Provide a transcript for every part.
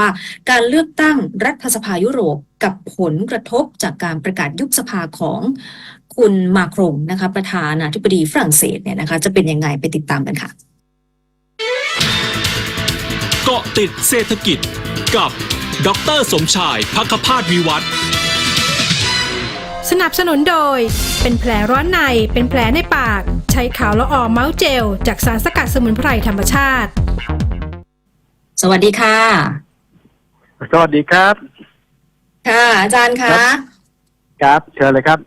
ว่า การเลือกตั้งรัฐสภายุโรปกับผลกระทบจากการประกาศยุบสภาของคุณมาครงนะคะประธานาธิบดีฝรั่งเศสเนี่ยนะคะจะเป็นยังไงไปติดตามกันค่ะเกาะติดเศรษฐกิจกับดรสมชายพักขพาสวิวัฒน์สนับสนุนโดย เป็นแผลร้อนใน เป็นแผลในปาก ใช้ขาวละออเมาส์เจล จากสารสกัดสมุนไพรธรรมชาติ สวัสดีค่ะ สวัสดีครับ ค่ะ อาจารย์ครัคะบครับเชิญเลยครับ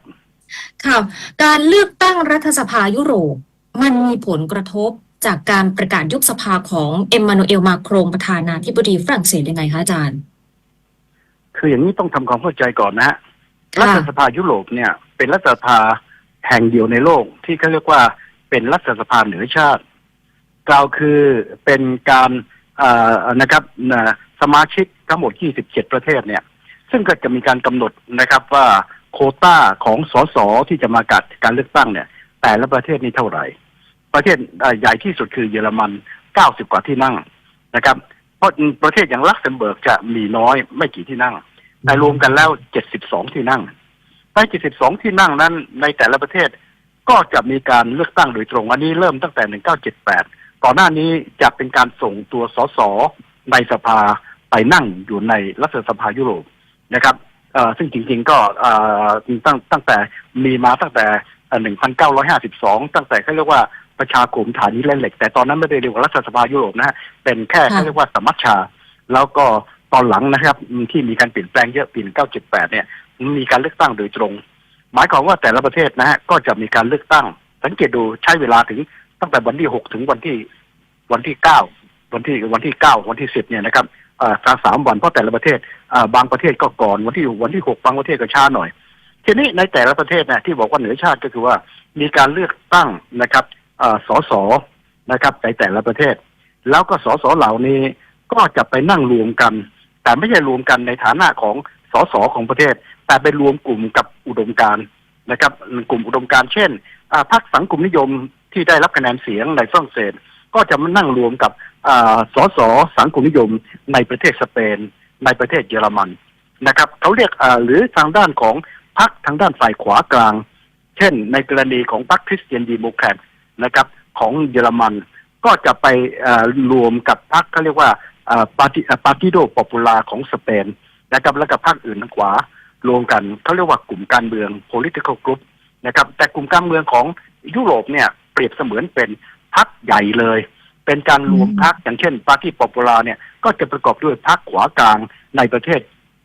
ค่ะ การเลือกตั้งรัฐสภายุโรป มันมีผลกระทบจากการประกาศยุบสภาของเอ็มมานูเอลมาโครงประธานาธิบดีฝรั่งเศสยังไงคะอาจารย์ คืออย่างนี้ต้องทำความเข้าใจก่อนนะฮะค่ะรัฐสภายุโรปเนี่ย เป็นรัฐสภาแห่งเดียวในโลกที่เขาเรียกว่าเป็นรัฐสภาเหนือชาติ กล่าวคือเป็นการเอ่อนะครับเอ่อสมาชิก ทั้งหมด 27 ประเทศเนี่ย ซึ่งก็จะมีการกำหนดนะครับว่าโคต้าของสสที่จะมากัดการเลือกตั้งเนี่ย แต่ละประเทศนี้เท่าไหร่ ประเทศใหญ่ที่สุดคือเยอรมัน 90 กว่าที่นั่งนะครับ เพราะประเทศอย่างลักเซมเบิร์กจะมีน้อยไม่กี่ที่นั่ง แต่รวมกันแล้ว 72 ที่นั่งใน72 ที่นั่งนั้น ในแต่ละประเทศก็จะมีการเลือกตั้งโดยตรง อันนี้เริ่มตั้งแต่ 1978 ก่อนหน้านี้จะเป็นการส่งตัวสสในสภา ไปนั่งอยู่ในรัฐสภายุโรปนะครับเอ่อซึ่งจริงๆก็เอ่อตั้งตั้งแต่มีมาตั้งแต่เอ่อ1952 ตั้งแต่เขาเรียกว่าประชาคมฐานีแร่เหล็ก แต่ตอนนั้นไม่ได้เรียกว่ารัฐสภายุโรปนะฮะเป็นแค่ค่ะเขาเรียกว่าสมัชชา แล้วก็ตอนหลังนะครับที่มีการเปลี่ยนแปลงเยอะปี 1978 เนี่ยมีการเลือกตั้งโดยตรง หมายความว่าแต่ละประเทศนะฮะก็จะมีการเลือกตั้ง สังเกตดูใช้เวลาถึงตั้งแต่วันที่ 6 ถึงวันที่วันที่ 9 วันที่วันที่ 9 วันที่ 10 เนี่ยนะครับเอ่อ สามสามวันเพราะแต่ละประเทศอ่าบางประเทศก็ก่อนวันที่วันที่6บางประเทศก็ช้าหน่อย ทีนี้ในแต่ละประเทศนะที่บอกว่าเหนือชาติก็คือว่ามีการเลือกตั้งนะครับอ่อสสนะครับในแต่ละประเทศ แล้วก็สสเหล่านี้ก็จะไปนั่งรวมกัน แต่ไม่ใช่รวมกันในฐานะของสสของประเทศ แต่ไปรวมกลุ่มกับอุดมการนะครับกลุ่มอุดมการเช่นอ่าพรรคสังคมนิยมที่ได้รับคะแนนเสียงในฝรั่งเศส ก็จะมานั่งรวมกับสสสังคมนิยมในประเทศสเปน ในประเทศเยอรมันนะครับเขาเรียกหรือทางด้านของพรรคทางด้านฝ่ายขวากลาง เช่น ในกรณีของพรรคคริสเตียนดีโมแครตนะครับของเยอรมัน ก็จะไปรวมกับพรรคเขาเรียกว่าปาร์ติปาร์ติโดปอปูลาของสเปนนะครับแล้วก็พรรคอื่นทางขวารวมกันเขาเรียกว่ากลุ่มการเมือง political group นะครับแต่กลุ่มการเมืองของยุโรปเนี่ยเปรียบเสมือนเป็น พรรคใหญ่เลย เป็นการรวมพรรคอย่างเช่นปาร์ตี้ปอปูลาเนี่ยก็จะประกอบด้วยพรรคขวากลางในประเทศ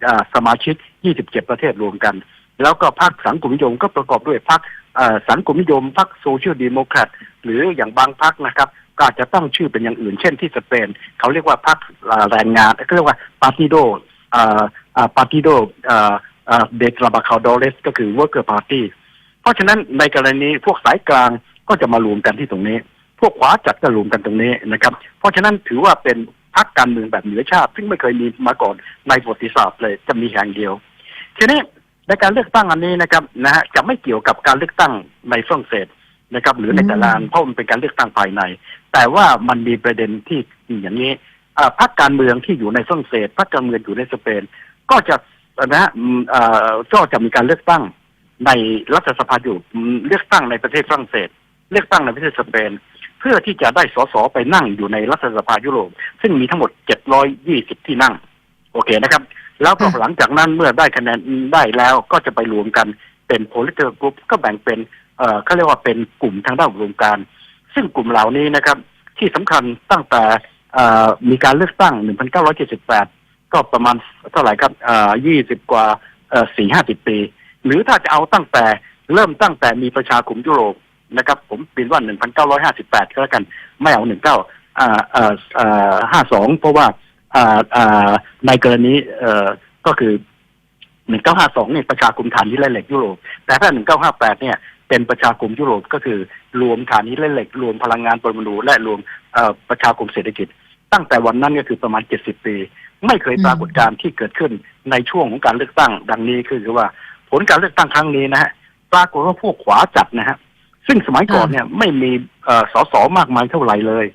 อ่าสมาชิก 27 ประเทศรวมกัน แล้วก็พรรคสังคมนิยมก็ประกอบด้วยพรรคเอ่อสังคมนิยมพรรคโซเชียลดีโมแครตหรืออย่างบางพรรคนะครับก็อาจจะตั้งชื่อเป็นอย่างอื่น เช่นที่สเปนเขาเรียกว่าพรรคอ่าแรงงานเขาเรียกว่าปาร์ติโดปาร์ติโดเดตราบาคาโดเรสก็คือเวิร์กเกอร์พาร์ตี้เพราะฉะนั้นในกรณีพวกสายกลางก็จะมารวมกันที่ตรงนี้ พวกขวาจัดก็รวมกันตรงนี้นะครับ เพราะฉะนั้นถือว่าเป็นพรรคการเมืองแบบเหนือชาติ ซึ่งไม่เคยมีมาก่อนในประวัติศาสตร์เลยจะมีแห่งเดียว ทีนี้ในการเลือกตั้งอันนี้นะครับนะฮะจะไม่เกี่ยวกับการเลือกตั้งในฝรั่งเศสนะครับ หรือในแต่ละอันเพราะมันเป็นการเลือกตั้งภายใน แต่ว่ามันมีประเด็นที่อย่างนี้อ่าพรรคการเมืองที่อยู่ในฝรั่งเศสพรรคการเมืองอยู่ในสเปน ก็จะนะฮะอืมอ่าก็จะมีการเลือกตั้งในรัฐสภาอยู่อืมเลือกตั้งในประเทศฝรั่งเศส เลือกตั้งในประเทศสเปน เพื่อที่จะได้สสไปนั่งอยู่ในรัฐสภายุโรป ซึ่งมีทั้งหมด 720 ที่นั่ง โอเคนะครับ แล้วพอหลังจากนั้นเมื่อได้คะแนนได้แล้วก็จะไปรวมกันเป็น political group ก็แบ่งเป็นเอ่อเขาเรียกว่าเป็นกลุ่มทางด้านอุดมการ ซึ่งกลุ่มเหล่านี้นะครับ ที่สำคัญตั้งแต่เอ่อมีการเลือกตั้ง 1978 ก็ประมาณเท่าไหร่ครับเอ่อ20กว่าเอ่อ4 50ปี หรือถ้าจะเอาตั้งแต่เริ่มตั้งแต่มีประชาคมยุโรป นะครับ ผมเป็นว่า1958ก็แล้วกัน ไม่เอา19อ่าอ่าอ่า52เพราะว่าในกรณีเอ่อก็คือ1952เนี่ยประชาคมฐานที่แร่เหล็กยุโรป แต่ถ้า1958เนี่ยเป็นประชาคมยุโรปก็คือรวมฐานนี้แร่เหล็ก รวมพลังงานปรมาณูและรวมประชาคมเศรษฐกิจ ตั้งแต่วันนั้นก็คือประมาณ70ปี ไม่เคยปรากฏการณ์ที่เกิดขึ้นในช่วงของการเลือกตั้งดังนี้คือว่า ผลการเลือกตั้งครั้งนี้นะฮะปรากฏว่าพวกขวาจัดนะฮะ ซึ่งสมัยก่อนเนี่ยไม่มีเอ่อสสมากมายเท่าไหร่เลย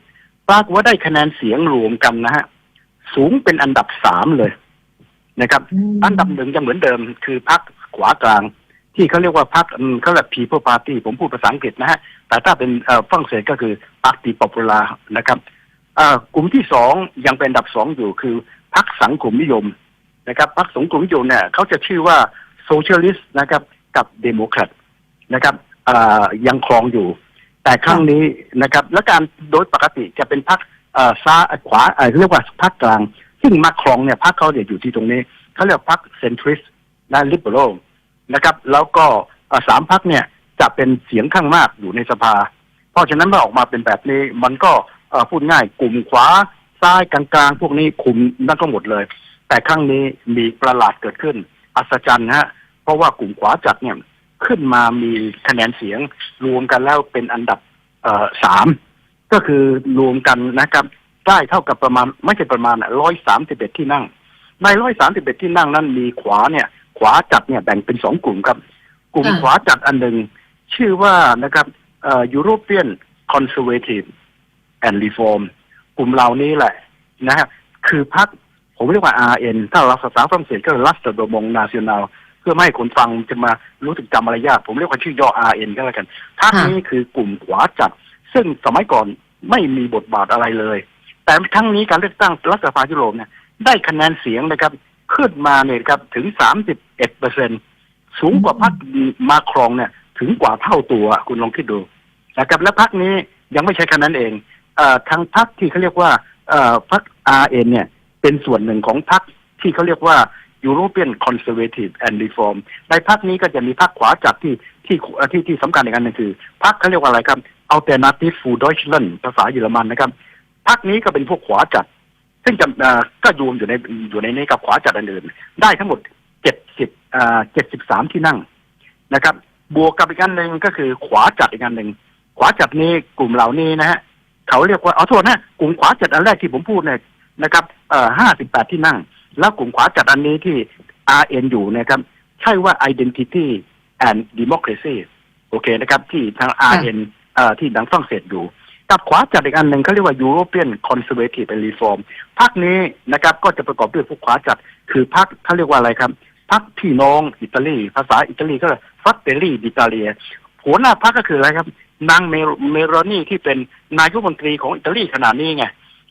ปรากฏว่าได้คะแนนเสียงรวมกันนะฮะสูงเป็นอันดับสามเลยนะครับ อันดับหนึ่งยังเหมือนเดิม คือพรรคขวากลาง ที่เขาเรียกว่าพรรคอืมเขาเรียก People Party ผมพูดภาษาอังกฤษนะฮะ แต่ถ้าเป็นเอ่อฝรั่งเศสก็คือ Parti Popular นะครับเอ่อกลุ่มที่สองยังเป็นอันดับสองอยู่คือพรรคสังคมนิยมนะครับพรรคสังคมนิยมเนี่ยเขาจะชื่อว่า Socialist นะครับ กับ Democrat นะครับเอ่อ ยังครองอยู่ แต่ครั้งนี้นะครับ และการโดยปกติจะเป็นพรรคซ้ายขวาเรียกว่าพรรคกลาง ซึ่งมาครองเนี่ยพรรคเขาเนี่ยอยู่ที่ตรงนี้เขาเรียกพรรคเซนทริสและลิเบอรัลนะครับ แล้วก็สามพรรคเนี่ยจะเป็นเสียงข้างมากอยู่ในสภา เพราะฉะนั้นเมื่อออกมาเป็นแบบนี้ มันก็พูดง่ายกลุ่มขวาซ้ายกลางๆ พวกนี้คุมนั่นก็หมดเลย แต่ครั้งนี้มีประหลาดเกิดขึ้น อัศจรรย์ฮะเพราะว่ากลุ่มขวาจัดเนี่ย ขึ้นมามีคะแนนเสียงรวมกันแล้วเป็นอันดับสามก็คือรวมกันนะครับได้เท่ากับประมาณไม่ใช่ประมาณร้อยสามสิบเอ็ดที่นั่ง ในร้อยสามสิบเอ็ดที่นั่งนั้นมีขวาเนี่ย ขวาจัดเนี่ยแบ่งเป็นสองกลุ่มครับ กลุ่มขวาจัดอันหนึ่งชื่อว่านะครับเอ่อ European Conservative and Reform กลุ่มเหล่านี้แหละนะฮะคือพรรคผมเรียกว่า RN ถ้าเราภาษาฝรั่งเศสก็รัสเตอร์มงนาซิโนล เพื่อไม่ให้คนฟังจะมารู้ถึงจำอะไรยาก ผมเรียกว่าชื่อย่อ RN ก็แล้วกันพรรคค่ะนี้คือกลุ่มขวาจัด ซึ่งสมัยก่อนไม่มีบทบาทอะไรเลย แต่ครั้งนี้การเลือกตั้งรัฐสภายุโรปเนี่ยได้คะแนนเสียงนะครับขึ้นมาเนี่ยครับถึง 31เปอร์เซ็นสูงกว่าพรรคมาครองเนี่ยถึงกว่าเท่าตัวคุณลองคิดดูนะครับและพรรคนี้ยังไม่ใช่แค่นั้นเองเอ่อทางพรรคที่เขาเรียกว่าเอ่อพรรค RN เนี่ยเป็นส่วนหนึ่งของพรรคที่เขาเรียกว่า European Conservative and Reform ในพรรคนี้ก็จะมีพรรคขวาจัดที่ที่ที่ที่สำคัญอีกอันหนึงคือพรรคเขาเรียกว่าอะไรครับ Alternative für Deutschland ภาษาเยอรมันนะครับพรรคนี้ก็เป็นพวกขวาจัด ซึ่งจะก็รวมอยู่ในอยู่ในนี้กับขวาจัดอันอื่น ได้ทั้งหมดเจ็ดสิบเอ่อเจ็ดสิบสามที่นั่งนะครับ บวกกับอีกอันหนึ่งก็คือขวาจัดอีกอันหนึ่งขวาจัดนี้กลุ่มเหล่านี้นะฮะเขาเรียกว่าเอาโทษนะกลุ่มขวาจัดอันแรกที่ผมพูดเนี่ยนะครับเอ่อห้าสิบแปดที่นั่ง แล้วกลุ่มขวาจัดอันนี้ที่ RN อยู่เนะครับ ใช่ว่า Identity and Democracy โอเคนะครับ ที่ทาง RN เอ่อที่ดังฝรั่งเศสอยู่ กับขวาจัดอีกอันหนึ่งเขาเรียกว่า European Conservative and Reform พรรคนี้นะครับก็จะประกอบด้วยพวกขวาจัด คือพรรคเขาเรียกว่าอะไรครับพรรคพี่น้องอิตาลี ภาษาอิตาลีก็ฟัตเตลีดิตาเลียหัวหน้าพรรคก็คืออะไรครับ นางเมเมโรนีที่เป็นนายกรัฐมนตรีของอิตาลีขณะนี้ไง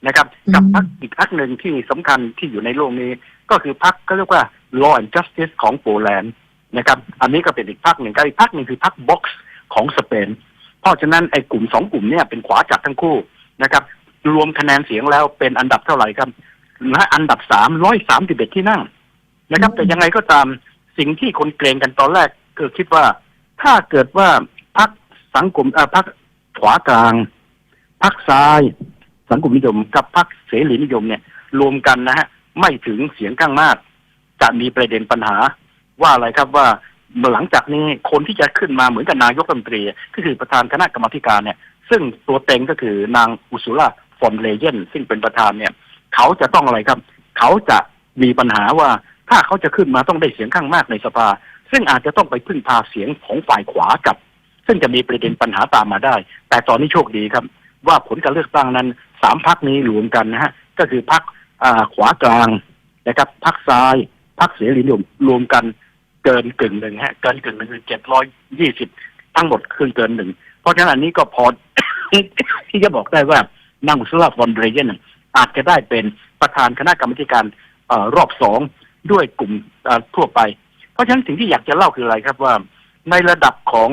นะครับ กับอืมพรรคอีกพรรคหนึ่งที่สำคัญที่อยู่ในโลกนี้ ก็คือพรรคก็เรียกว่า Law and Justice ของโปแลนด์นะครับ อันนี้ก็เป็นอีกพรรคหนึ่งกับอีกพรรคหนึ่งคือพรรคบ็อกซ์ของสเปน เพราะฉะนั้นไอ้กลุ่มสองกลุ่มเนี่ยเป็นขวาจัดทั้งคู่นะครับ รวมคะแนนเสียงแล้วเป็นอันดับเท่าไหร่ครับและอันดับสามร้อยสามสิบเอ็ดที่นั่งนะครับ แต่ยังไงก็ตามสิ่งที่คนเกรงกันตอนแรกก็คิดว่า ถ้าเกิดว่าพรรคสังคมเอ่อพรรคขวากลางพรรคซ้าย สังคมนิยมกับพรรคเสรีนิยมเนี่ย รวมกันนะฮะไม่ถึงเสียงข้างมาก จะมีประเด็นปัญหา ว่าอะไรครับว่าหลังจากนี้คนที่จะขึ้นมาเหมือนกับนายกรัฐมนตรี ก็คือประธานคณะกรรมการเนี่ย ซึ่งตัวเต็งก็คือนางอุสุล่าฟอนเลเยนซึ่งเป็นประธานเนี่ย เขาจะต้องอะไรครับ เขาจะมีปัญหาว่าถ้าเขาจะขึ้นมาต้องได้เสียงข้างมากในสภา ซึ่งอาจจะต้องไปพึ่งพาเสียงของฝ่ายขวากับ ซึ่งจะมีประเด็นปัญหาตามมาได้ แต่ตอนนี้โชคดีครับ ว่าผลการเลือกตั้งนั้น สามพักนี้รวมกันนะฮะก็คือพักขวากลางนะครับพักซ้ายพักเสรีนิยมรวมกันเกินกึ่งหนึ่งฮะเกินกึ่งหนึ่งคือเจ็ดร้อยยี่สิบทั้งหมดคือเกินหนึ่งเพราะฉะนั้นอันนี้ก็พอที่จะบอกได้ว่านางอุลาฟอนเดรเยนอาจจะได้เป็นประธานคณะกรรมการอรอบสองด้วยกลุ่มทั่วไป เพราะฉะนั้นสิ่งที่อยากจะเล่าคืออะไรครับว่า ในระดับของ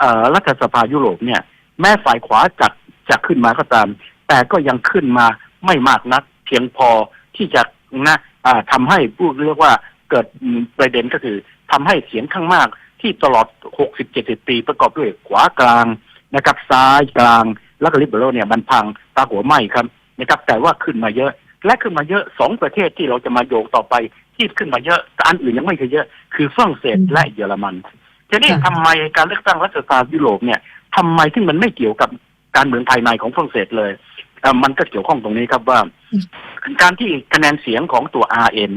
อรัฐสภายุโรปเนี่ย แม้ฝ่ายขวาจัดจะขึ้นมาก็ตาม แต่ก็ยังขึ้นมาไม่มากนัก เพียงพอที่จะนะอ่าทำให้ผู้เรียกว่าเกิดอืมประเด็นก็คือทำให้เสียงข้างมากที่ตลอด 60-70 ปีประกอบด้วยขวากลางนะครับ ซ้ายกลางแล้วก็ลิเบอรัลเนี่ยมันพังตาหัวไหมครับนะครับ แต่ว่าขึ้นมาเยอะ และขึ้นมาเยอะสองประเทศที่เราจะมาโยงต่อไปที่ขึ้นมาเยอะแต่อันอื่นยังไม่เคยเยอะ คือฝรั่งเศสและเยอรมันทีนี้ค่ะทำไมการเลือกตั้งรัฐสภายุโรปเนี่ยทำไมที่มันไม่เกี่ยวกับการเมืองภายในของฝรั่งเศสเลยเอ่อ มันก็เกี่ยวข้องตรงนี้ครับว่า การที่คะแนนเสียงของตัว RN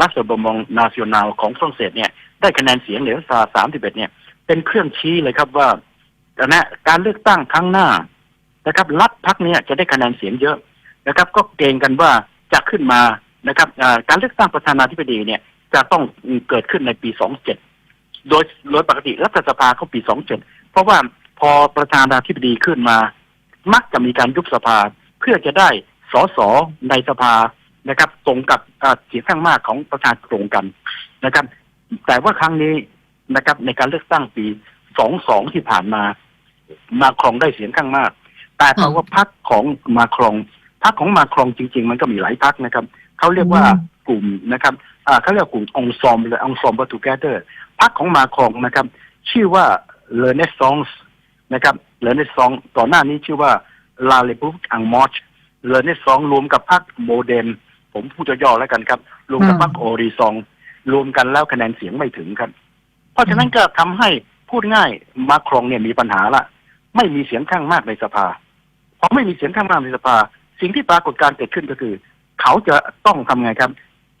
รัฐบมองนาซิโนลของฝรั่งเศสเนี่ยได้คะแนนเสียงเหลือซาสามสิบเอ็ดเนี่ย เป็นเครื่องชี้เลยครับว่านะการเลือกตั้งครั้งหน้านะครับ รัฐพักเนี่ยจะได้คะแนนเสียงเยอะนะครับ ก็เกรงกันว่าจะขึ้นมานะครับอ่าการเลือกตั้งประธานาธิบดีเนี่ย จะต้องเกิดขึ้นในปี27โดยโดยปกติรัฐสภาเขาปี27เพราะว่าพอประธานาธิบดีขึ้นมา มักจะมีการยุบสภาเพื่อจะได้สสในสภานะครับ ตรงกับอ่าเสียงข้างมากของประชาชนตรงกันนะครับ แต่ว่าครั้งนี้นะครับ ในการเลือกตั้งปี22ที่ผ่านมา มาครองได้เสียงข้างมาก แต่เพราะว่าพรรคของมาครองพรรคของมาครองจริง ๆ มันก็มีหลายพรรคนะครับเขาเรียกว่าอืมกลุ่มนะครับอ่าเขาเรียกว่ากลุ่มองซอมเลยองซอมบัตูแกเตอร์พรรคของมาครองนะครับ ชื่อว่าเลเนซองส์นะครับ เลเนซองต่อนหน้านี้ชื่อว่าลาเลปุกอังมอชเลเนซองรวมกับพรรคโมเดม ผมพูดย่อๆแล้วกันครับ รวมกับพรรคโอริซอง รวมกันแล้วคะแนนเสียงไม่ถึงครับ เพราะฉะนั้นก็ทำให้พูดง่ายมาครองเนี่ยมีปัญหาละไม่มีเสียงข้างมากในสภาพอไม่มีเสียงข้างมากในสภา สิ่งที่ปรากฏการณ์เกิดขึ้นก็คือ เขาจะต้องทำไงครับ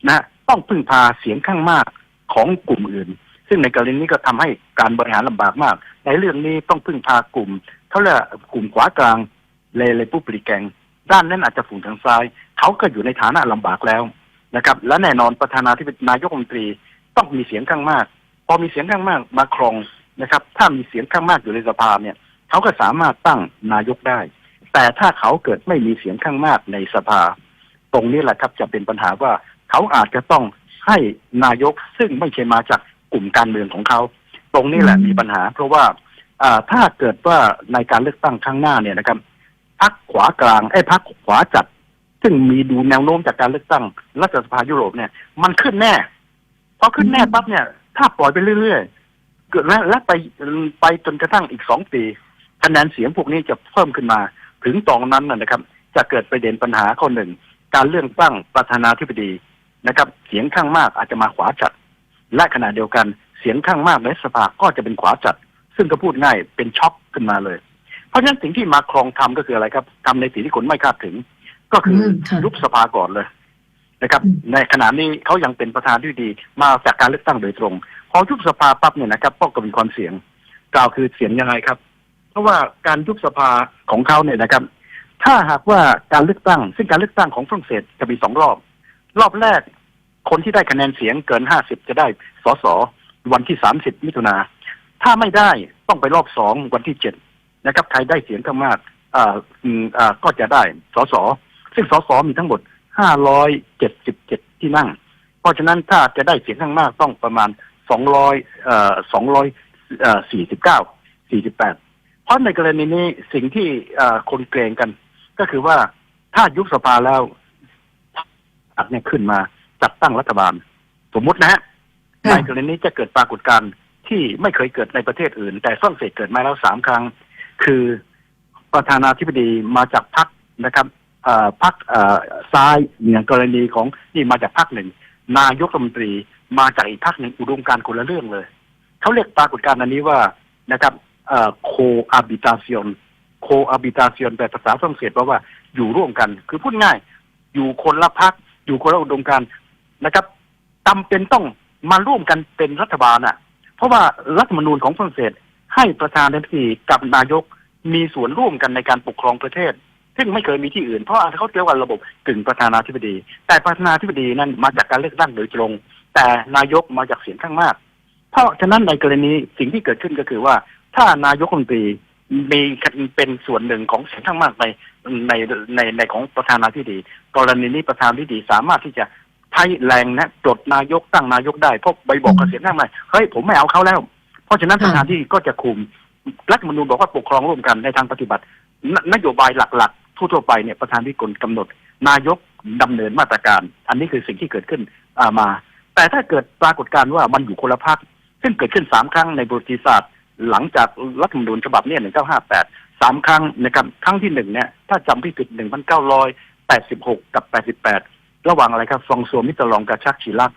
นะ ต้องพึ่งพาเสียงข้างมากของกลุ่มอื่น ซึ่งในกรณีนี้ก็ทำให้การบริหารลำบากมาก ในเรื่องนี้ต้องพึ่งพากลุ่มเขาเรียกกลุ่มขวากลางเลเลปุปริแกง ด้านนั้นอาจจะฝุ่นทางซ้าย เขาก็อยู่ในฐานะลำบากแล้วนะครับ และแน่นอนประธานาธิบดีนายกรัฐมนตรีต้องมีเสียงข้างมาก พอมีเสียงข้างมากมาครองนะครับ ถ้ามีเสียงข้างมากอยู่ในสภาเนี่ย เขาก็สามารถตั้งนายกได้ แต่ถ้าเขาเกิดไม่มีเสียงข้างมากในสภา ตรงนี้แหละครับจะเป็นปัญหาว่าเขาอาจจะต้องให้นายกซึ่งไม่ใช่มาจาก กลุ่มการเมืองของเขา ตรงนี้แหละอืมมีปัญหา เพราะว่าอ่าถ้าเกิดว่าในการเลือกตั้งข้างหน้าเนี่ยนะครับพักขวากลางไอ้ยพักขวาจัด ซึ่งมีดูแนวโน้มจากการเลือกตั้งรัฐสภายุโรปเนี่ย มันขึ้นแน่พอขึ้นแน่ปั๊บเนี่ย ถ้าปล่อยไปเรื่อยๆเกิดและและไปไปจนกระทั่งอีกสองปีคะแนนเสียงพวกนี้จะเพิ่มขึ้นมา ถึงตอนนั้นนะนะครับ จะเกิดประเด็นปัญหาข้อหนึ่งการเลือกตั้งประธานาธิบดีนะครับ เสียงข้างมากอาจจะมาขวาจัด และขณะเดียวกันเสียงข้างมากในสภาก็จะเป็นขวาจัด ซึ่งก็พูดง่ายเป็นช็อคขึ้นมาเลย เพราะฉะนั้นสิ่งที่มาครองทำก็คืออะไรครับทำในสิ่งที่คนไม่คาดถึง ก็คืออมค่ะยุบสภาก่อนเลยนะครับอืมในขณะนี้เขายังเป็นประธานที่ดีมาจากการเลือกตั้งโดยตรง พอยุบสภาปั๊บเนี่ยนะครับก็มีความเสียงกล่าวคือเสียงยังไงครับ เพราะว่าการยุบสภาของเขาเนี่ยนะครับ ถ้าหากว่าการเลือกตั้ง ซึ่งการเลือกตั้งของฝรั่งเศสจะมีสองรอบ รอบแรก คนที่ได้คะแนนเสียงเกินห้าสิบจะได้สสวันที่สามสิบมิถุนา ถ้าไม่ได้ต้องไปรอบสองวันที่เจ็ดนะครับ ใครได้เสียงข้างมากอ่าอ่าก็จะได้สสซึ่งสสมีทั้งหมดห้าร้อยเจ็ดสิบเจ็ดที่นั่ง เพราะฉะนั้นถ้าจะได้เสียงข้างมากต้องประมาณสองร้อยเอ่อสองร้อยเอ่อสี่สิบเก้าสี่สิบแปดเพราะในกรณีนี้สิ่งที่อคนเกรงกัน ก็คือว่าถ้ายุบสภาแล้วพรรคเนี่ยขึ้นมา จัดตั้งรัฐบาล สมมุตินะฮะค่ะ ในกรณีนี้จะเกิดปรากฏการณ์ที่ไม่เคยเกิดในประเทศอื่น แต่ฝรั่งเศสเกิดมาแล้วสามครั้ง คือประธานาธิบดีมาจากพรรคนะครับเอ่อพรรคเอ่อซ้ายอย่างกรณีของนี่มาจากพรรคหนึ่ง นายกรัฐมนตรีมาจากอีกพรรคหนึ่งอุดมการณ์คนละเรื่องเลย เขาเรียกปรากฏการณ์อันนี้ว่านะครับโคอาบิตาเซียนโคอาบิตาเซียนแปลภาษาฝรั่งเศสแปลว่าอยู่ร่วมกัน คือพูดง่าย อยู่คนละพรรคอยู่คนละอุดมการณ์ นะครับจำเป็นต้องมาร่วมกันเป็นรัฐบาลอะ เพราะว่ารัฐธรรมนูญของฝรั่งเศส ให้ประธานาธิบดีกับนายกมีส่วนร่วมกันในการปกครองประเทศ ซึ่งไม่เคยมีที่อื่นเพราะเขาเรียกว่าระบบกึ่งประธานาธิบดี แต่ประธานาธิบดีนั้นมาจากการเลือกตั้งโดยตรง แต่นายกมาจากเสียงข้างมาก เพราะฉะนั้นในกรณีสิ่งที่เกิดขึ้นก็คือว่า ถ้านายกรัฐมนตรีมีเป็นส่วนหนึ่งของเสียงข้างมากในในในในของประธานาธิบดี กรณีนี้ประธานาธิบดีสามารถที่จะ ใช้แรงนะปลดนายกตั้งนายกได้เพราะไปบอกกับเสียงข้างมากเฮ้ยผมไม่เอาเขาแล้ว เพราะฉะนั้นค่ะประธานาธิบดีก็จะคุมรัฐมนูญบอกว่าปกครองร่วมกันในทางปฏิบัติ นโยบายหลักๆ ทั่วๆไปเนี่ยประธานที่กลกำหนด นายกดำเนินมาตรการ อันนี้คือสิ่งที่เกิดขึ้นมา แต่ถ้าเกิดปรากฏการณ์ว่ามันอยู่คนละภาคซึ่งเกิดขึ้นสามครั้งในประวัติศาสตร์หลังจากรัฐมนูญฉบับเนี้หนึ่งเก้าห้าแปดสามครั้งนะครับครั้งที่หนึ่งเนี่ยถ้าจำไม่ผิดหนึ่งพันเก้าร้อยแปดสิบหกกับแปดสิบแปด ระหว่างอะไรครับฟองซัวมิตรลองกับชักชิลัก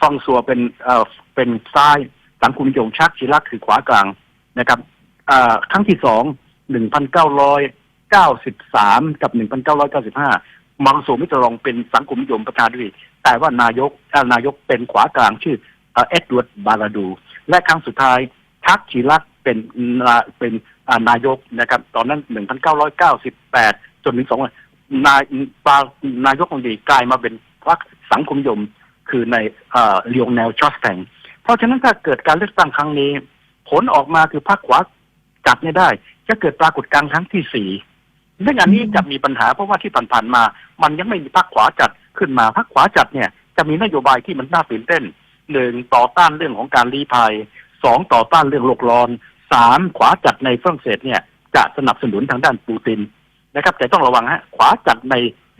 ฟองซัวเป็นเอ่อเป็นซ้ายสังคุมยมชักชิลักคือขวากลางนะครับอ่าครั้งที่สองหนึ่งพันเก้าร้อยเก้าสิบสามกับหนึ่งพันเก้าร้อยเก้าสิบห้ามังโซมิตรลองเป็นสังคมนิยมประธานาธิแต่ว่านายกเอ่อนายกเป็นขวากลางชื่อเอ็ดเวิร์ดบาราดู และครั้งสุดท้ายทักชิลักเป็นนาเป็นอ่านายกนะครับ ตอนนั้น 1998 จนถึง2 นายปานายกรัฐมนตรีกลายมาเป็นพรรคสังคมยมคือในเอ่อเลียงแนวจอสแตงเพราะฉะนั้นถ้าเกิดการเลือกตั้งครั้งนี้ ผลออกมาคือพรรคขวาจัดเนี่ยได้ จะเกิดปรากฏการณ์ครั้งที่สี่ซึ่งอันนี้จะมีปัญหาเพราะว่าที่ผ่านๆมา มันยังไม่มีพรรคขวาจัดขึ้นมาพรรคขวาจัดเนี่ย จะมีนโยบายที่มันน่าตื่นเต้นหนึ่งต่อต้านเรื่องของการลี้ภัยสองต่อต้านเรื่องโลกร้อนสามขวาจัดในฝรั่งเศสเนี่ยจะสนับสนุนทางด้านปูติน นะครับ แต่ต้องระวังฮะขวาจัดใน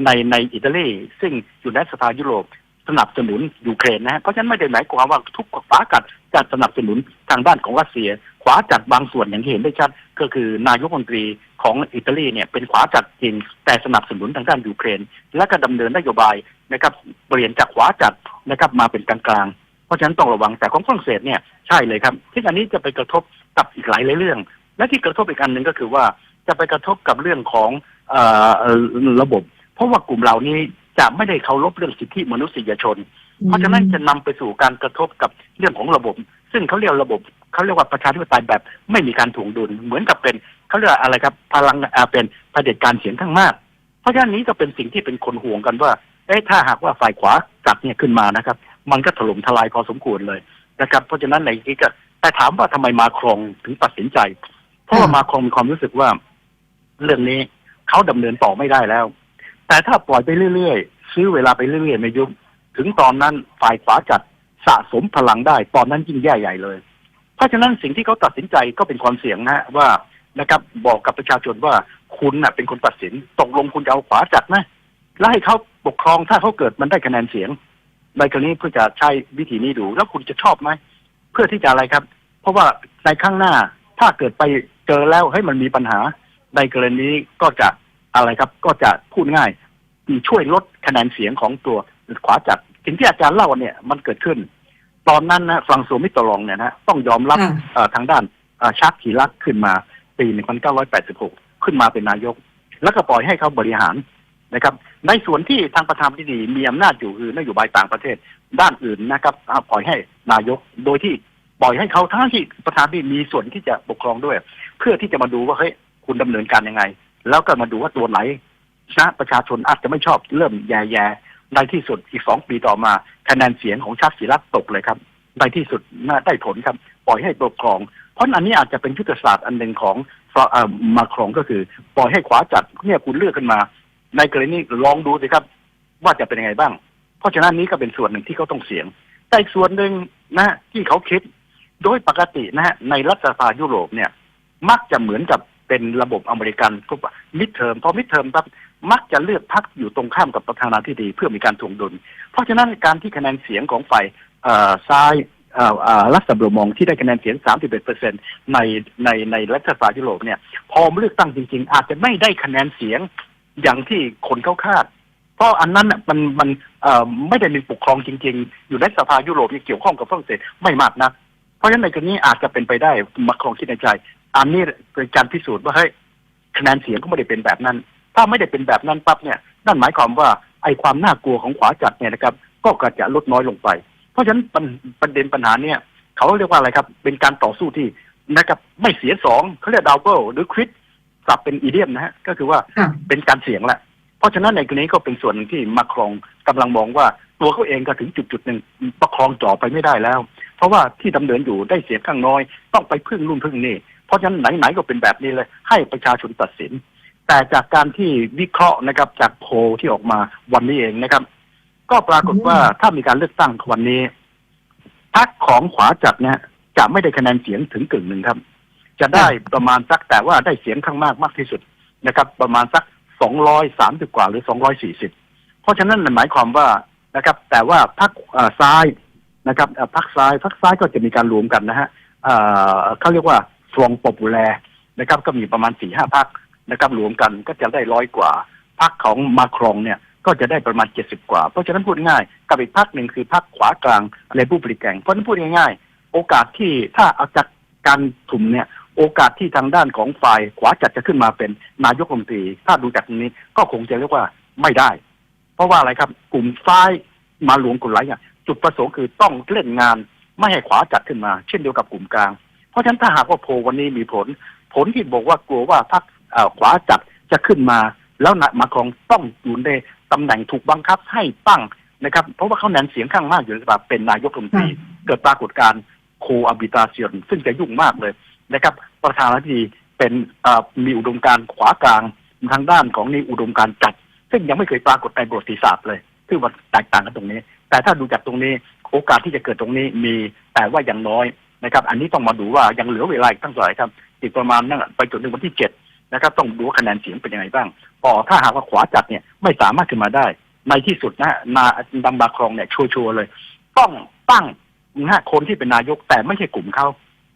ในในอิตาลีซึ่งอยู่ในสภายุโรปสนับสนุนยูเครนนะฮะเพราะฉะนั้นไม่ได้หมายความว่าทุกขวาจัดจะสนับสนุนทางด้านของรัสเซีย ขวาจัดบางส่วนอย่างที่เห็นได้ชัด ก็คือนายกรัฐมนตรีของอิตาลีเนี่ยเป็นขวาจัดจริงแต่สนับสนุนทางด้านยูเครน และก็ดำเนินนโยบายนะครับเปลี่ยนจากขวาจัดนะครับมาเป็นกลางๆเพราะฉะนั้นต้องระวังแต่ของฝรั่งเศสเนี่ยใช่เลยครับที่อันนี้จะไปกระทบกับอีกหลายเรื่อง และที่กระทบอีกอันหนึ่งก็คือว่า จะไปกระทบกับเรื่องของเอ่อเอ่อระบบ เพราะว่ากลุ่มเหล่านี้จะไม่ได้เคารพเรื่องสิทธิมนุษยชน เพราะฉะนั้นจะนำไปสู่การกระทบกับเรื่องของระบบ ซึ่งเขาเรียกระบบเขาเรียกว่าประชาธิปไตยแบบ ไม่มีการถ่วงดุลเหมือนกับเป็นเขาเรียกว่าอะไรครับพลังอ่าเป็นเผด็จการเสียงข้างมาก เพราะฉะนั้นนี้ก็เป็นสิ่งที่เป็นคนห่วงกันว่าเอ๊ะถ้าหากว่าฝ่ายขวาจัดเนี่ยขึ้นมานะครับ มันก็ถล่มทลายพอสมควรเลยนะครับ เพราะฉะนั้นในที่ก็แต่ถามว่าทำไมมาครองถึงตัดสินใจ เพราะว่ามาครองมีความรู้สึกว่า เรื่องนี้เขาดำเนินต่อไม่ได้แล้ว แต่ถ้าปล่อยไปเรื่อยๆ ซื้อเวลาไปเรื่อยๆไม่ยุบถึงตอนนั้นฝ่ายขวาจัดสะสมพลังได้ ตอนนั้นยิ่งแย่ใหญ่เลย เพราะฉะนั้นสิ่งที่เขาตัดสินใจก็เป็นความเสี่ยงนะฮะว่านะครับ บอกกับประชาชนว่าคุณน่ะเป็นคนตัดสินตกลงคุณจะเอาขวาจัดนะแล้วให้เขาปกครองถ้าเขาเกิดมันได้คะแนนเสียงในกรณีเพื่อจะใช้วิธีนี้ดู แล้วคุณจะชอบไหมเพื่อที่จะอะไรครับ เพราะว่าในข้างหน้าถ้าเกิดไปเจอแล้วให้มันมีปัญหา ในกรณีนี้ก็จะอะไรครับ ก็จะพูดง่ายช่วยลดคะแนนเสียงของตัวขวาจัดสิ่งที่อาจารย์เล่าเนี่ยมันเกิดขึ้น ตอนนั้นนะฟรังโซมิตรองเนี่ยนะต้องยอมรับค่ะเอ่อทางด้านเอ่อชาร์กขีรักขึ้นมาปี 1986 ขึ้นมาเป็นนายก แล้วก็ปล่อยให้เขาบริหารนะครับ ในส่วนที่ทางประธานาธิบดีมีอำนาจอยู่คือนโยบายต่างประเทศ ด้านอื่นนะครับอ่าปล่อยให้นายกโดยที่ปล่อยให้เขาทั้งที่ประธานาธิบดีมีส่วนที่จะปกครองด้วย เพื่อที่จะมาดูว่าเฮ้ย คุณดำเนินการยังไง แล้วก็มาดูว่าตัวไหนนะประชาชนอาจจะไม่ชอบเริ่มแย่ๆในที่สุดอีกสองปีต่อมาคะแนนเสียงของชาติศิรัตตกเลยครับ ในที่สุดน่าได้ผลครับ ปล่อยให้ปกครอง เพราะอันนี้อาจจะเป็นยุทธศาสตร์อันหนึ่งของอมาครองก็คือ ปล่อยให้ขวาจัดเนี่ยคุณเลือกขึ้นมา ในกรณีลองดูสิครับ ว่าจะเป็นยังไงบ้าง เพราะฉะนั้นนี้ก็เป็นส่วนหนึ่งที่เขาต้องเสียง แต่อีกส่วนหนึ่งนะที่เขาคิด โดยปกตินะฮะในรัฐสภายุโรปเนี่ย มักจะเหมือนกับ เป็นระบบอเมริกันก็มิดเทอมพอมิดเทอมปั๊บมักจะเลือกพักอยู่ตรงข้ามกับประธานาธิบดีเพื่อมีการถ่วงดุล เพราะฉะนั้นการที่คะแนนเสียงของฝ่ายซ้ายเอ่อเอ่อรัฐสภามองที่ได้คะแนนเสียง 31เปอร์เซ็นในในในรัฐสภายุโรปเนี่ย พอเลือกตั้งจริง ๆ อาจจะไม่ได้คะแนนเสียงอย่างที่คนเขาคาด เพราะอันนั้นมันมันไม่ได้มีปกครองจริง ๆ อยู่ในสภายุโรปที่เกี่ยวข้องกับฝรั่งเศสไม่มากนะเพราะฉะนั้นในกรณีอาจจะเป็นไปได้มาครองคิดในใจ อันนี้เป็นการพิสูจน์ว่าเฮ้ยคะแนนเสียงก็ไม่ได้เป็นแบบนั้น ถ้าไม่ได้เป็นแบบนั้นปั๊บเนี่ยนั่นหมายความว่าไอ้ความน่ากลัวของขวาจัดเนี่ยนะครับ ก็กระจะลดน้อยลงไป เพราะฉะนั้นประประเด็นปัญหาเนี่ยเขาเรียกว่าอะไรครับ เป็นการต่อสู้ที่นะครับไม่เสียสองเขาเรียกดาวเบิลหรือคริสสับเป็นอีเดียมนะฮะก็คือว่าค่ะเป็นการเสี่ยงแหละเพราะฉะนั้นในกรณีก็เป็นส่วนหนึ่งที่มาครองกำลังมองว่าตัวเขาเองก็ถึงจุดจุดๆหนึ่งประคองจ่อไปไม่ได้แล้ว เพราะว่าที่ดำเนินอยู่ได้เสียงข้างน้อย ต้องไปพึ่งนู่นพึ่งนี่เพ ราะฉะนั้นไหนๆก็เป็นแบบนี้เลย ให้ประชาชนตัดสิน แต่จากการที่วิเคราะห์นะครับ จากโพลที่ออกมาวันนี้เองนะครับ ก็ปรากฏว่าถ้ามีการเลือกตั้งวันนี้พรรคของขวาจัดเนี่ยจะไม่ได้คะแนนเสียงถึงกึ่งหนึ่งครับ จะได้ประมาณสักแต่ว่าได้เสียงข้างมากมากที่สุดนะครับ ประมาณสักสองร้อยสามสิบกว่าหรือสองร้อยสี่สิบเพราะฉะนั้นมันหมายความว่านะครับ แต่ว่าพรรคเอ่อซ้ายนะครับเอ่อพรรคซ้ายพรรคซ้ายก็จะมีการรวมกันนะฮะเอ่อเขาเรียกว่า ฟรงปปูแลนะครับ ก็มีประมาณสี่ห้าพรรคนะครับรวมกันก็จะได้ร้อยกว่าพรรคของมาครองเนี่ยก็จะได้ประมาณเจ็ดสิบกว่า เพราะฉะนั้นพูดง่ายกับอีกพรรคหนึ่งคือพรรคขวากลางในผู้บริแกงเพราะฉะนั้นพูดง่ายๆ โอกาสที่ถ้าเอาจากการถุมเนี่ยโอกาสที่ทางด้านของฝ่ายขวาจัดจะขึ้นมาเป็นนายกรัฐมนตรี ถ้าดูจากตรงนี้ก็คงจะเรียกว่าไม่ได้ เพราะว่าอะไรครับ กลุ่มซ้ายมาหลวมกลุ่มไรอะจุดประสงค์คือต้องเล่นงาน ไม่ให้ขวาจัดขึ้นมา เช่นเดียวกับกลุ่มกลาง เพราะฉะนั้นถ้าหากว่าโพลวันนี้มีผล ผลที่บอกว่ากลัวว่าพรรคเอ่อขวาจัดจะขึ้นมา แล้วนะมาครองต้องอยู่ในตำแหน่งถูกบังคับให้ตั้งนะครับ เพราะว่าเขาแนนเสียงข้างมากอยู่ในสภาเป็นนายกรัฐมนตรีเกิดปรากฏการณ์โคอาบิตาเซียนซึ่งจะยุ่งมากเลยนะครับ ประธานาธิบดีเป็นเอ่อมีอุดมการณ์ขวากลางทางด้านของนี่อุดมการณ์จัด ซึ่งยังไม่เคยปรากฏในประวัติศาสตร์เลยคือมันแตกต่างกันตรงนี้ แต่ถ้าดูจากตรงนี้โอกาสที่จะเกิดตรงนี้มีแต่ว่ายังน้อย นะครับ อันนี้ต้องมาดูว่ายังเหลือเวลาอีกตั้งเท่าไหร่ครับอีกประมาณนั่นไปจนถึงวันที่เจ็ดนะครับ ต้องดูคะแนนเสียงเป็นยังไงบ้างพอถ้าหากว่าขวาจัดเนี่ยไม่สามารถขึ้นมาได้ ในที่สุดนะนาดังบาครองเนี่ยชัวร์เลย ต้องตั้งนะคนที่เป็นนายกแต่ไม่ใช่กลุ่มเขา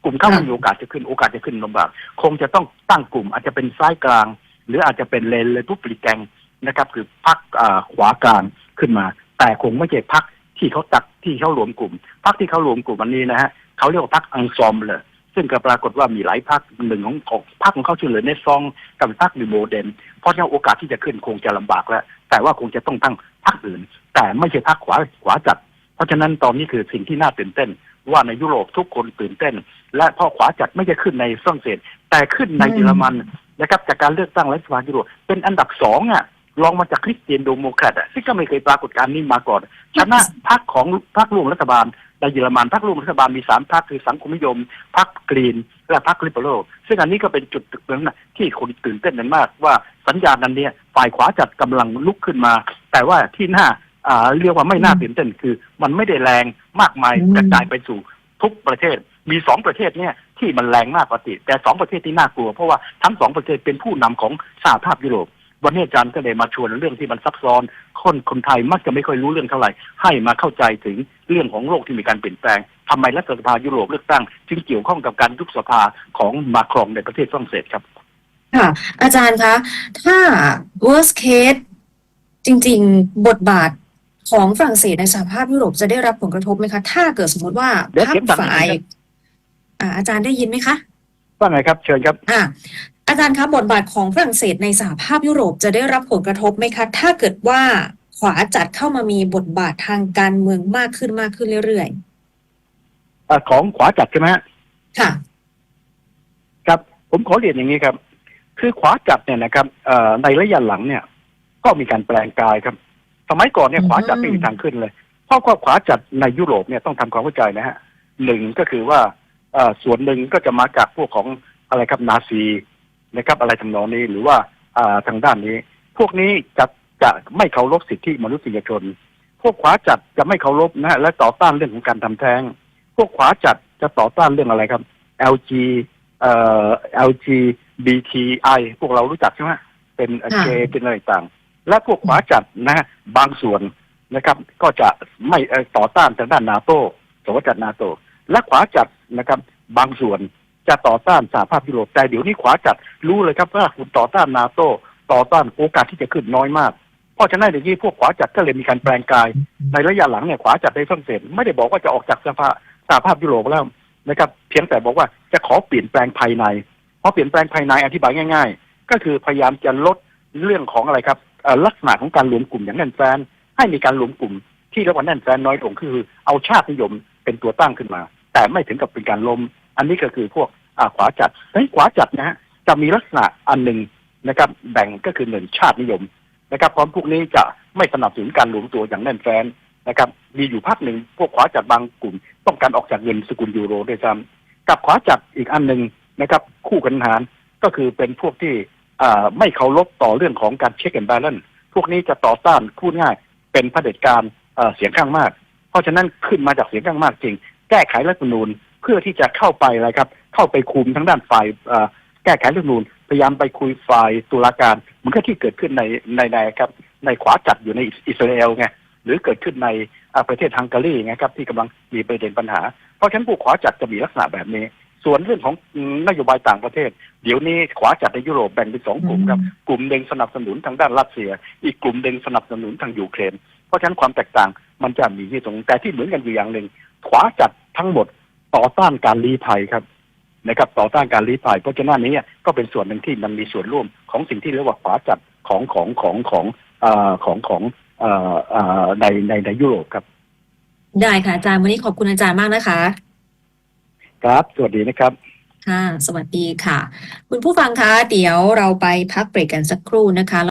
กลุ่มเขาไม่มีโอกาสจะขึ้นโอกาสจะขึ้นลำบากคงจะต้องตั้งกลุ่มอาจจะเป็นซ้ายกลาง หรืออาจจะเป็นเลนเลยปุ๊บปริแกงนะครับ คือพรรคอ่าขวากลางขึ้นมา แต่คงไม่ใช่พรรค ที่เขาตักที่เขารวมกลุ่มพรรคที่เขารวมกลุ่มวันนี้นะฮะเขาเรียกว่าพรรคอังซอมเลยซึ่งก็ปรากฏว่ามีหลายพรรคหนึ่งของของพรรคของเขาชื่อเลยเนซองกับพรรคดิโมเดนเพราะฉะนั้นโอกาสที่จะขึ้นคงจะลำบากแล้ว แต่ว่าคงจะต้องตั้งพรรคอื่น แต่ไม่ใช่พรรคขวาขวาจัด เพราะฉะนั้นตอนนี้คือสิ่งที่น่าตื่นเต้น ว่าในยุโรปทุกคนตื่นเต้น และพอขวาจัดไม่ใช่ขึ้นในฝรั่งเศส แต่ขึ้นในเยอรมันนะครับจากการเลือกตั้งรัฐบาลยุโรปเป็นอันดับสองอะรองมาจากคริสเตียนโดโมแครตอะซึ่งก็ไม่เคยปรากฏการณ์นี้มาก่อน ชนะพรรคของพรรคร่วมรัฐบาลในเยอรมันพรรคร่วมรัฐบาลมีสามพรรคคือสังคมนิยมพรรคกรีน และพรรคลิเบอรัลซึ่งอันนี้ก็เป็นจุดนั้นนะที่คนตื่นเต้นกันมาก ว่าสัญญาณนั้นเนี่ยฝ่ายขวาจัดกำลังลุกขึ้นมา แต่ว่าที่น่าอ่าเรียกว่าไม่น่าตื่นเต้นคือ มันไม่ได้แรงมากมายอืมกระจายไปสู่ทุกประเทศมีสองประเทศเนี่ยที่มันแรงมากกว่าติแต่สองประเทศที่น่ากลัว เพราะว่าทั้งสองประเทศเป็นผู้นำของสหภาพยุโรป วันนี้อาจารย์ก็เลยมาชวนเรื่องที่มันซับซ้อนคนคนไทยมักจะไม่ค่อยรู้เรื่องเท่าไหร่ ให้มาเข้าใจถึงเรื่องของโลกที่มีการเปลี่ยนแปลงทำไมรัฐสภายุโรปเลือกตั้ง จึงเกี่ยวข้องกับการยุบสภาของมาครองในประเทศฝรั่งเศสครับ ค่ะ อาจารย์คะ ถ้า worst case จริง ๆ บทบาทของฝรั่งเศสในสหภาพยุโรปจะได้รับผลกระทบไหมคะ ถ้าเกิดสมมติว่าเดี๋ยวพรรเก็บคตังค์ฝ่ายนะครับอ่าอาจารย์ได้ยินไหมคะว่าไงครับ เชิญครับ อ่า อาจารย์คะบทบาทของฝรั่งเศสในสหภาพยุโรปจะได้รับผลกระทบไหมคะ ถ้าเกิดว่าขวาจัดเข้ามามีบทบาททางการเมืองมากขึ้นมากขึ้นเรื่อยอ่าของขวาจัดใช่ไหมฮะๆค่ะ ครับ ผมขอเรียนอย่างนี้ครับ คือขวาจัดเนี่ยนะครับเอ่อในระยะหลังเนี่ย ก็มีการแปลงกายครับ สมัยก่อนเนี่ยอืมขวาจัดไม่มีทางขึ้นเลยเพราะว่าขวาจัดในยุโรปเนี่ยต้องทำความเข้าใจนะฮะหนึ่งก็คือว่าเอ่อส่วนหนึ่งก็จะมาจากพวกของอะไรครับนาซี นะครับอะไรทำนองนี้หรือว่าอ่าทางด้านนี้ พวกนี้จะจะไม่เคารพสิทธิมนุษยชน พวกขวาจัดจะไม่เคารพนะฮะและต่อต้านเรื่องของการทำแท้ง พวกขวาจัดจะต่อต้านเรื่องอะไรครับ LG เอ่อ LGBTI พวกเรารู้จักใช่ไหมเป็นเกย์เป็นอะไรต่าง และพวกขวาจัดนะฮะบางส่วนนะครับ ก็จะไม่เอ่อต่อต้านทางด้านนาโต้สวจัดนาโต และขวาจัดนะครับ บางส่วน จะต่อต้านสหภาพยุโรปแต่เดี๋ยวนี้ขวาจัดรู้เลยครับว่าคุณต่อต้านนาโต้ต่อต้านโอกาสที่จะขึ้นน้อยมาก เพราะฉะนั้นเดี๋ยวนี้พวกขวาจัดก็เลยมีการแปลงกาย ในระยะหลังเนี่ยขวาจัดในฝรั่งเศสไม่ได้บอกว่าจะออกจากสภาสหภาพยุโรปแล้วนะครับ เพียงแต่บอกว่าจะขอเปลี่ยนแปลงภายในเพราะเปลี่ยนแปลงภายในอธิบายง่าย ๆ ก็คือพยายามจะลดเรื่องของอะไรครับลักษณะของการรวมกลุ่มอย่างแน่นแฟน ให้มีการรวมกลุ่มที่เรียกว่าแน่นแฟนน้อยลงคือ เอาชาตินิยมเป็นตัวตั้งขึ้นมา แต่ไม่ถึงกับเป็นการล้ม อันนี้ก็คือพวกอ่าขวาจัดเฮ้ยขวาจัดนะฮะจะมีลักษณะอันหนึ่งนะครับ แบ่งก็คือหนึ่งชาตินิยมนะครับพร้อมพวกนี้จะไม่สนับสนุนการรวมตัวอย่างแน่นแฟนนะครับ มีอยู่พักหนึ่งพวกขวาจัดบางกลุ่ม ต้องการออกจากเงินสกุลยูโรด้วยซ้ำกับขวาจัดอีกอันหนึ่งนะครับ คู่กันหารก็คือเป็นพวกที่อ่าไม่เคารพต่อเรื่องของการเช็คแอนด์บาลานซ์พวกนี้จะต่อต้านพูดง่าย เป็นเผด็จการเสียงข้างมาก เพราะฉะนั้นขึ้นมาจากเสียงข้างมากจริง แก้ไขรัฐธรรมนูญ พื่อที่จะเข้าไปอะไรครับ เข้าไปคุมทั้งด้านฝ่ายเอ่อแก้ไขรัฐธรรมนูญพยายามไปคุยฝ่ายตุลาการเหมือนกับที่เกิดขึ้นในในในครับ ในขวาจัดอยู่ในอิสราเอลไงหรือเกิดขึ้นในอ่าประเทศฮังการีไงครับ ที่กำลังมีประเด็นปัญหา เพราะฉะนั้นผู้ขวาจัดจะมีลักษณะแบบนี้ ส่วนเรื่องของอืมนโยบายต่างประเทศ เดี๋ยวนี้ขวาจัดในยุโรปแบ่งเป็นสองกลุ่มครับกลุ่มหนึ่งสนับสนุนทางด้านรัสเซีย อีกกลุ่มหนึ่งสนับสนุนทางยูเครน เพราะฉะนั้นความแตกต่างมันจะมีที่ตรงแต่ที่เหมือนกันอยู่อย่างหนึ่งขวาจัดทั้งหมด ต่อต้านการลี้ภัยครับนะครับ ต่อต้านการลี้ภัยเพราะฉะนั้นนี้ก็เป็นส่วนหนึ่งที่มันมีส่วนร่วมของสิ่งที่เรียกว่าขวาจัดของของของของเอ่อของของเอ่อเอ่อในในในยุโรปครับ ได้ค่ะอาจารย์วันนี้ขอบคุณอาจารย์มากนะคะ ครับ สวัสดีนะครับค่ะสวัสดีค่ะ คุณผู้ฟังคะเดี๋ยวเราไปพักเบรกกันสักครู่นะคะ